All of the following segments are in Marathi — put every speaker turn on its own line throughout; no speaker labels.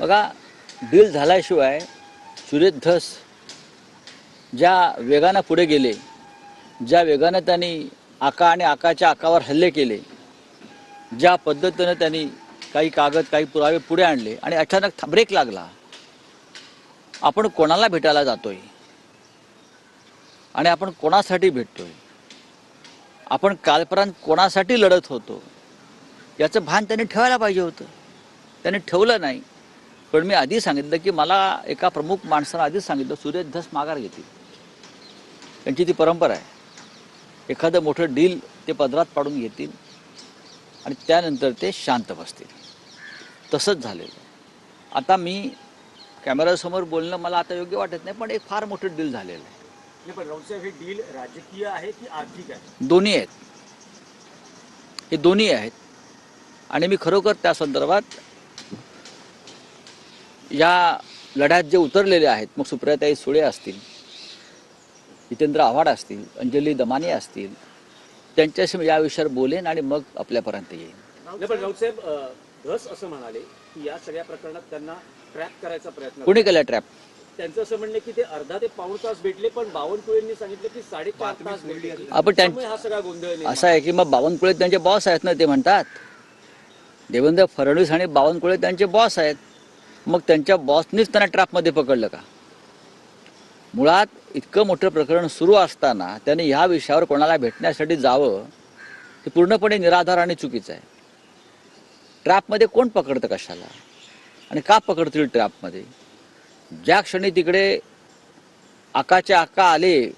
बघा डील झाल्याशिवाय सुरेश धस ज्या वेगानं पुढे गेले ज्या वेगानं त्यांनी आका आणि आकाच्या आकावर हल्ले केले ज्या पद्धतीनं त्यांनी काही कागद काही पुरावे पुढे आणले आणि अचानक ब्रेक लागला आपण कोणाला भेटायला जातोय? आणि आपण कोणासाठी भेटतोय? आपण कालपर्यंत कोणासाठी लढत होतो? याचं भान त्यांनी ठेवायला पाहिजे होतं. त्यांनी ठेवलं नाही. पण मी आधी सांगितलं की मला एका प्रमुख माणसानं आधीच सांगितलं सुरेश धस माघार घेतील. त्यांची ती परंपरा आहे. एखादं मोठं डील ते पदरात पाडून घेतील आणि त्यानंतर ते शांत बसतील. तसंच झालेलं. आता मी कॅमेऱ्यासमोर बोलणं मला आता योग्य वाटत नाही पण एक फार मोठं डील झालेलं आहे.
हे डील राजकीय आहे की आर्थिक आहे?
दोन्ही आहेत. हे दोन्ही आहेत. आणि मी खरोखर त्या संदर्भात या लढ्यात जे उतरलेले आहेत मग सुप्रियाताई सुळे असतील जितेंद्र आव्हाड असतील अंजली दमानी असतील त्यांच्याशी मी या विषयावर बोलेन आणि मग आपल्यापर्यंत येईन.
धस असं म्हणाले की या सगळ्या प्रकरणात त्यांना ट्रॅप करायचा प्रयत्न
कोणी केला ट्रॅप?
त्यांचं असं म्हणणं की ते अर्धा ते पाऊण तास भेटले पण बावनकुळेंनी सांगितलं की साडेचार तास भेटले.
आपण त्यां-
त्यामुळे हा सगळा गोंधळ
असं आहे की मग बावनकुळे त्यांचे बॉस आहेत ना ते म्हणतात. देवेंद्र फडणवीस आणि बावनकुळे त्यांचे बॉस आहेत. मग त्यांच्या बॉसनीच त्यांना ट्रॅपमध्ये पकडलं का? मुळात इतकं मोठं प्रकरण सुरू असताना त्याने ह्या विषयावर कोणाला भेटण्यासाठी जावं हे पूर्णपणे निराधार आणि चुकीचं आहे. ट्रॅपमध्ये कोण पकडतं कशाला? आणि का पकडतील ट्रॅपमध्ये? ज्या क्षणी तिकडे आकाचे आका आले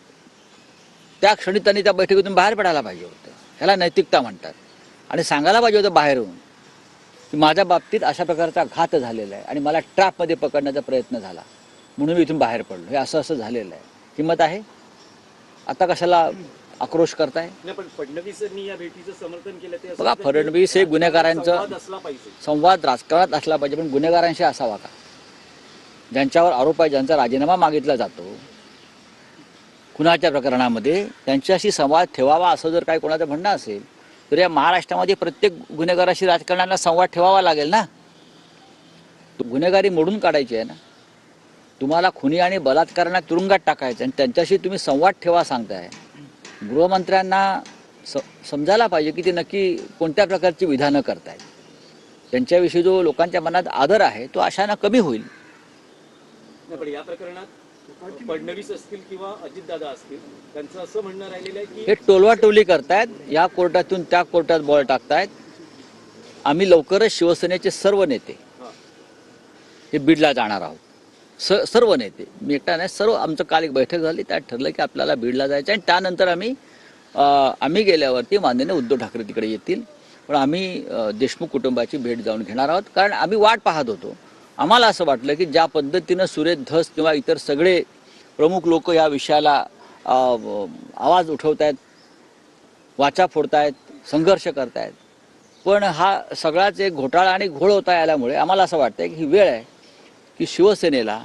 त्या क्षणी त्यांनी त्या बैठकीतून बाहेर पडायला पाहिजे होतं. ह्याला नैतिकता म्हणतात. आणि सांगायला पाहिजे होतं बाहेरून माझ्या बाबतीत अशा प्रकारचा घात झालेला आहे आणि मला ट्रॅपमध्ये पकडण्याचा प्रयत्न झाला. म्हणून मी इथून बाहेर पडलो. हे असं असं झालेलं आहे. हिंमत आहे? आता कशाला आक्रोश करताय? बघा, फडणवीस हे गुन्हेगारांचं-
संवाद असला पाहिजे.
संवाद राजकारणात असला पाहिजे पण गुन्हेगारांशी असावा का? ज्यांच्यावर आरोप आहे ज्यांचा राजीनामा मागितला जातो खुनाच्या प्रकरणामध्ये त्यांच्याशी संवाद ठेवावा असं जर काही कोणाचं म्हणणं असेल तर या महाराष्ट्रामध्ये प्रत्येक गुन्हेगाराशी राजकारणाला संवाद ठेवावा लागेल ना? तो गुन्हेगारी मोडून काढायची आहे ना? तुम्हाला खुनी आणि बलात्कारांना तुरुंगात टाकायचं आणि त्यांच्याशी तुम्ही संवाद ठेवा सांगताय. गृहमंत्र्यांना स समजायला पाहिजे की ते नक्की कोणत्या प्रकारची विधानं करतायत. त्यांच्याविषयी जो लोकांच्या मनात आदर आहे तो अशानं कमी होईल.
या प्रकरणात फडणवीस असतील किंवा अजितदादा असतील त्यांचं असं म्हणणं राहिलेलं आहे
हे
की
टोलवाटोली करतायत या कोर्टातून त्या कोर्टात बॉल टाकतायत. आम्ही लवकरच शिवसेनेचे सर्व नेते
हा.
हे बीडला जाणार आहोत. स सर्व नेते मी एकटा नाही सर्व आमचं काल एक बैठक झाली त्यात ठरलं की आपल्याला बीडला जायचं आणि त्यानंतर आम्ही आम्ही गेल्यावरती माननीय उद्धव ठाकरे तिकडे येतील. पण आम्ही देशमुख कुटुंबाची भेट जाऊन घेणार आहोत. कारण आम्ही वाट पाहत होतो. आम्हाला असं वाटलं की ज्या पद्धतीनं सुरेश धस किंवा इतर सगळे प्रमुख लोक या विषयाला आवाज उठवत आहेत वाचा फोडतायत संघर्ष करतायत. पण हा सगळाच एक घोटाळा आणि घोळ होता आल्यामुळे आम्हाला असं वाटतं की ही वेळ आहे की शिवसेनेला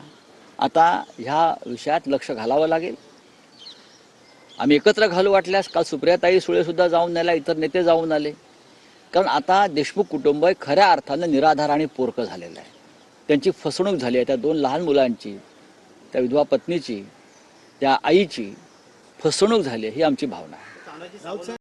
आता ह्या विषयात लक्ष घालावं लागेल. आम्ही एकत्र घालू वाटल्यास काल सुप्रियाताई सुळेसुद्धा जाऊन आल्या इतर नेते जाऊन आले. कारण आता देशमुख कुटुंब हे खऱ्या अर्थानं निराधार आणि पोरकं झालेलं आहे. त्यांची फसवणूक झाली आहे. त्या दोन लहान मुलांची त्या विधवा पत्नीची त्या आईची फसवणूक झाली आहे ही आमची भावना आहे.